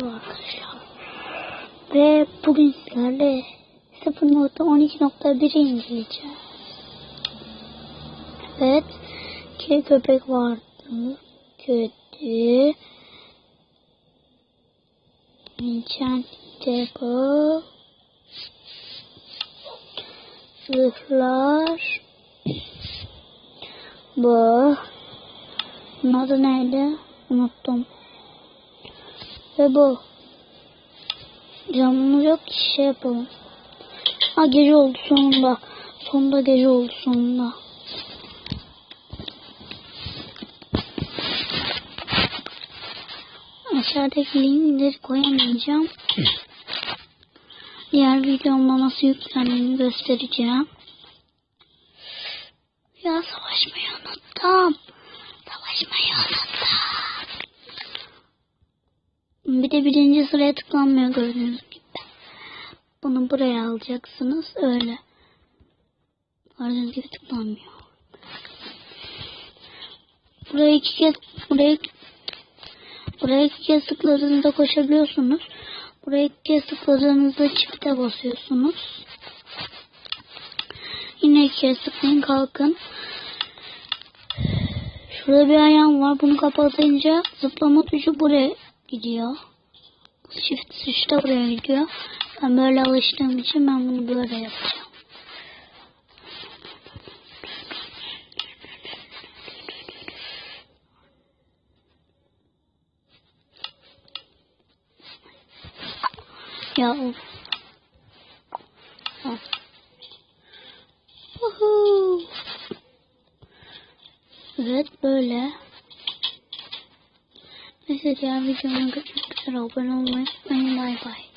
Merhaba arkadaşlar. Ve bugün sizlerle 0.12.1'i inceleyeceğiz. Evet. İki köpek vardı. Kötü. Enchant table. Zırhlar. Bu. Bunun adı neydi? Unuttum. Ve bu. Camımız yok ki şey yapalım. Ha gece oldu sonunda. Sonunda gece oldu sonunda. Aşağıdaki linkleri koyamayacağım. Diğer videomda nasıl yüklendiğini göstereceğim. Ya savaşmayı unuttum. Savaşmayı unuttum. Bir de birinci sıraya tıklanmıyor gördüğünüz gibi. Bunu buraya alacaksınız. Öyle. Gördüğünüz gibi tıklanmıyor. Buraya iki kez buraya buraya iki kez tıkladığınızda koşabiliyorsunuz. Buraya iki kez tıkladığınızda çifte basıyorsunuz. Yine iki kez tıklayın kalkın. Şurada bir ayağım var. Bunu kapatınca zıplama tuşu buraya gidiyor. Shift tuş da buraya gidiyor. Ben böyle alıştığım için ben bunu böyle yapacağım. Ya of. Evet böyle. Diğer videomu üzere. Abone olmayı unutmayın. Bay bay.